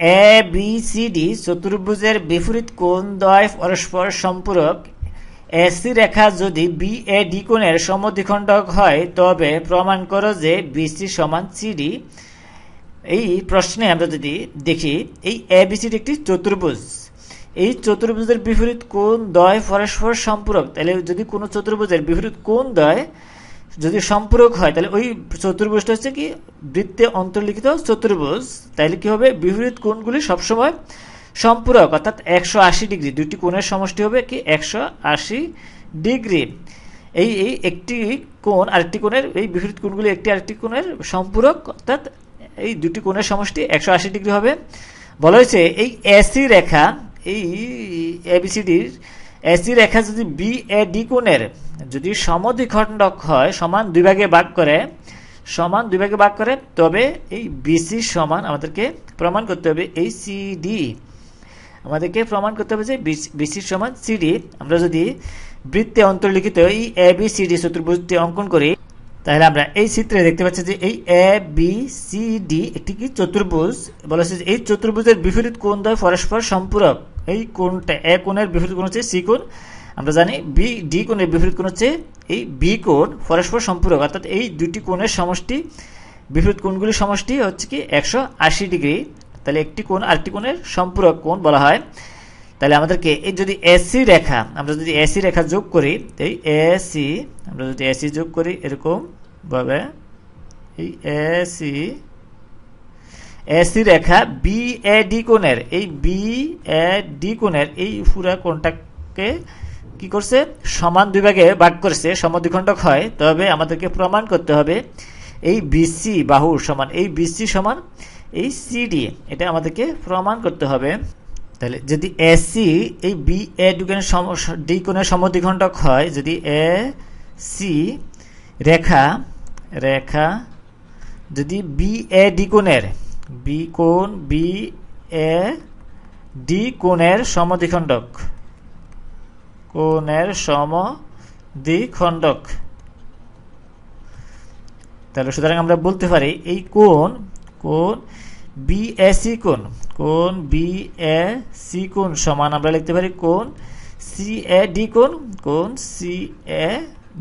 A B C D চতুর্ভুজের বিপরীত কোণ দ্বয় পরস্পর সম্পূরক। এসি রেখা যদি বি এ ডি কোণের সমদ্বিখণ্ডক হয়, তবে প্রমাণ করো যে বিসি সমান সিডি এই প্রশ্নে আমরা যদি দেখি, এই এ বি সিডি একটি চতুর্ভুজ। এই চতুর্ভুজের বিপরীত কোণ দ্বয় পরস্পর সম্পূরক। তাহলে যদি কোনো চতুর্ভুজের বিপরীত কোণ দ্বয় যদি সম্পূরক হয়, তাহলে ওই চতুর্ভুজটা হচ্ছে কি, বৃত্তে অন্তর্লিখিত চতুর্ভুজ। তাহলে কি হবে? বিপরীত কোণগুলি সবসময় সম্পূরক, অর্থাৎ একশো আশি ডিগ্রি। দুটি কোণের সমষ্টি হবে কি, একশো আশি ডিগ্রি। এই এই একটি কোণ, আরেকটি কোণের, এই বিপরীত কোণগুলি একটি আরেকটি কোণের সম্পূরক, অর্থাৎ এই দুটি কোণের সমষ্টি একশো আশি ডিগ্রি হবে। বলা হয়েছে, এই এসি রেখা, এই এবিসিডির এসি রেখা যদি বি এ ডি কোণের যদি সমদ্বিখণ্ডক হয়, সমান দুই ভাগে ভাগ করে, সমান দুই ভাগে ভাগ করে, তবে এই বিসি সমান আমাদেরকে প্রমাণ করতে হবে এই সিডি আমাদেরকে প্রমাণ করতে হবে যে বিসির সমান সিডি আমরা যদি বৃত্তে অন্তর্লিখিত এই এ বি সিডি চতুর্ভুজটি অঙ্কন করি, তাহলে আমরা এই চিত্রে দেখতে পাচ্ছি যে এই এ বি সি ডি একটি কি চতুর্ভুজ? বলা হচ্ছে এই চতুর্ভুজের বিপরীত কোণ দ্বয় পরস্পর সম্পূরক। এই কোণটা এ কোণের বিপরীত কোণ হচ্ছে সি কোণ। আমরা জানি বি ডি কোণের বিপরীত কোণ হচ্ছে এই বি কোণ পরস্পর সম্পূরক। অর্থাৎ এই দুটি কোণের সমষ্টি, বিপরীত কোণগুলির সমষ্টি হচ্ছে কি একশো আশি ডিগ্রি। তাহলে একটি কোণ আরেকটি কোণের সম্পূরক কোণ বলা হয়। তাহলে আমাদেরকে এই যদি এসি রেখা, আমরা যদি এসি রেখা যোগ করি এই এসি আমরা যদি এসি যোগ করি, এরকম ভাবে এই এসি এসি রেখা বি এ ডি কোণের, এই বি এ ডি কোণের এই পুরা কোণটাকে কি করছে? সমান দুই ভাগে ভাগ করছে সমদ্বিখণ্ডক হয়। তবে আমাদেরকে প্রমাণ করতে হবে, এই বিসি বাহুর সমান, এই বিসি সমান এই সিডি এটা আমাদেরকে প্রমাণ করতে হবে। তাহলে যদি এসি এই বি এ দুগুণের ডি কোণের সমদ্বিখণ্ডক হয়, যদি এ সি রেখা রেখা, যদি বি এ ডি কোণের বি কোণ বি এ ডি কোণের সমদ্বিখণ্ডক কোণের সমদ্বিখণ্ডক তাহলে সুতরাং আমরা বলতে পারি এই কোণ কোণ বি এ সি কোণ কোণ বি এ সি কোণ সমান আমরা লিখতে পারি কোণ সি এ ডি কোণ কোণ সি এ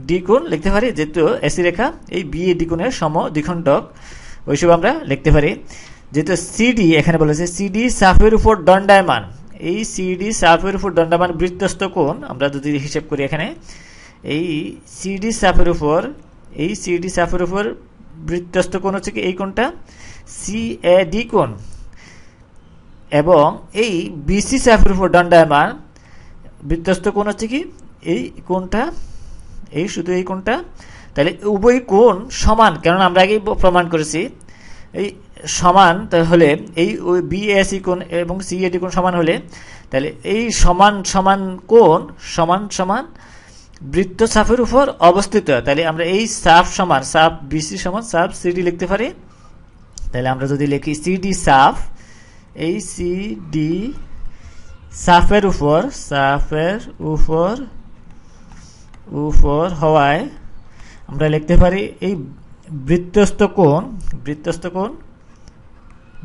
ডি কোণ লিখতে পারি, যেহেতু এসি রেখা, এই বি এ ডি কোণের সম দ্বিখণ্ডক, ওইসব আমরা লিখতে পারি। যেহেতু সিডি এখানে বলেছে সিডি সাফের উপর দণ্ডায়মান। এই সিডি সাফের উপর দণ্ডায়মান বৃত্তস্থ কোণ, আমরা যদি হিসেব করি এখানে, এই সিডি সাফের উপর, এই সিডি সাফের উপর বৃত্তস্থ কোণ হচ্ছে কি এই কোণটা? সি এ ডি কোণ। এবং এই বিসি সাফের উপর দণ্ডায়মান বৃত্তস্থ কোণ হচ্ছে কি? এই কোণটা, এই শুধু এই কোণটা। তাহলে উভয় কোণ সমান, কেননা আমরা আগেই প্রমাণ করেছি। এই সমান, তাহলে এই বিএসি কোণ এবং সিএডি কোণ সমান হলে, তাহলে এই সমান সমান কোণ, সমান সমান বৃত্ত সাফের উপর অবস্থিত। তাহলে আমরা এই সাফ সমান সাফ বিসি সমান সাফ সিডি লিখতে পারি। তাহলে আমরা যদি লিখি সিডি সাফ এই সিডি সাফের উপর সাফের উপর উপর হওয়ায় আমরা লিখতে পারি এই বৃত্তস্থ কোণ বৃত্তস্থ কোণ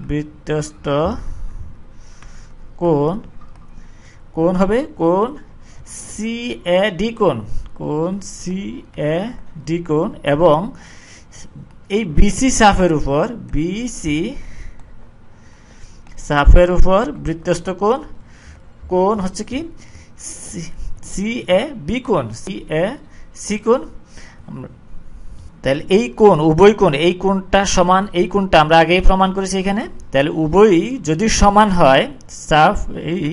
বৃত্তস্থ কোণ কোণ হবে কোণ সি এ ডি কোণ কোণ সি এ ডি কোণ এবং এই বিসি সাফের উপর বিসি সাফের উপর বৃত্তস্থ কোণ কোণ হচ্ছে কি? সি এ বি কোণ সি এ সি কোণ। তাহলে এই কোণ, উভয় কোণ, এই কোণটা সমান, এই কোণটা আমরা আগেই প্রমাণ করেছি এখানে। তাহলে উভয়ই যদি সমান হয়, সাফ, এই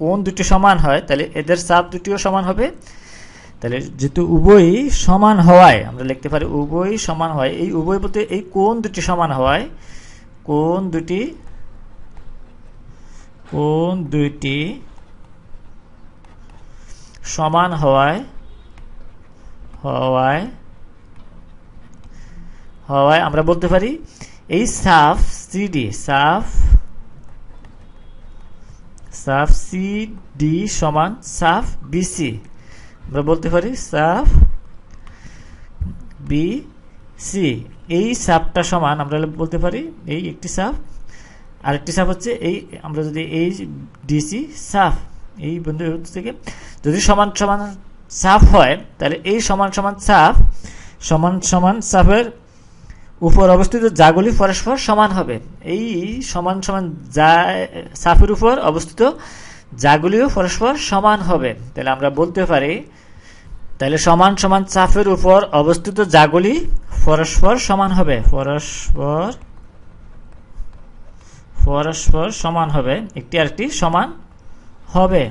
কোণ দুটি সমান হয়, তাহলে এদের সাফ দুটিও সমান হবে। তাহলে যেহেতু উভয়ই সমান হওয়ায়, আমরা লিখতে পারি উভয়ই সমান হয়, এই উভয় বলতে এই কোণ দুটি সমান হওয়ায়, কোণ দুটি, কোণ দুইটি সমান হওয়ায় হওয়ায় হওয়ায় আমরা বলতে পারি এই সাফ সিডি সাফ সাফ সি ডি সমান সাফ বিসি আমরা বলতে পারি সাফ বি সি এই সাফটা সমান আমরা বলতে পারি এই একটি সাফ। আরেকটি সাফ হচ্ছে এই, আমরা যদি এই ডিসি সাফ, এই বিন্দু থেকে যদি সমান সমান সাফ হয়, তাহলে এই সমান সমান সাফ, সমান সমান সাফের উপর অবস্থিত জাগুলি পরস্পর সমান হবে। এই সমান সমান যা, সাফের উপর অবস্থিত জাগুলিও পরস্পর সমান হবে। তাহলে আমরা বলতে পারি, তাহলে সমান সমান চাপের উপর অবস্থিত জাগুলি পরস্পর সমান হবে। পরস্পর পরস্পর সমান হবে। একটি আরেকটি সমান হবে।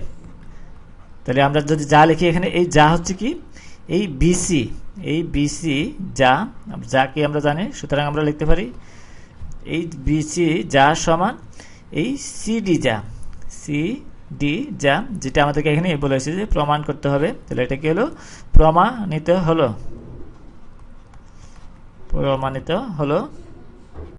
তাহলে আমরা যদি যা লিখি এখানে, এই যা হচ্ছে কি? এই বিসি এই বিসি যা যাকে আমরা জানি? সুতরাং আমরা লিখতে পারি, এই বিসি যা সমান এই সিডি যা সি ডি যা, যেটা আমাদেরকে এখানে বলেছে যে প্রমাণ করতে হবে। তাহলে এটা কি হলো? প্রমাণিত হলো। প্রমাণিত হলো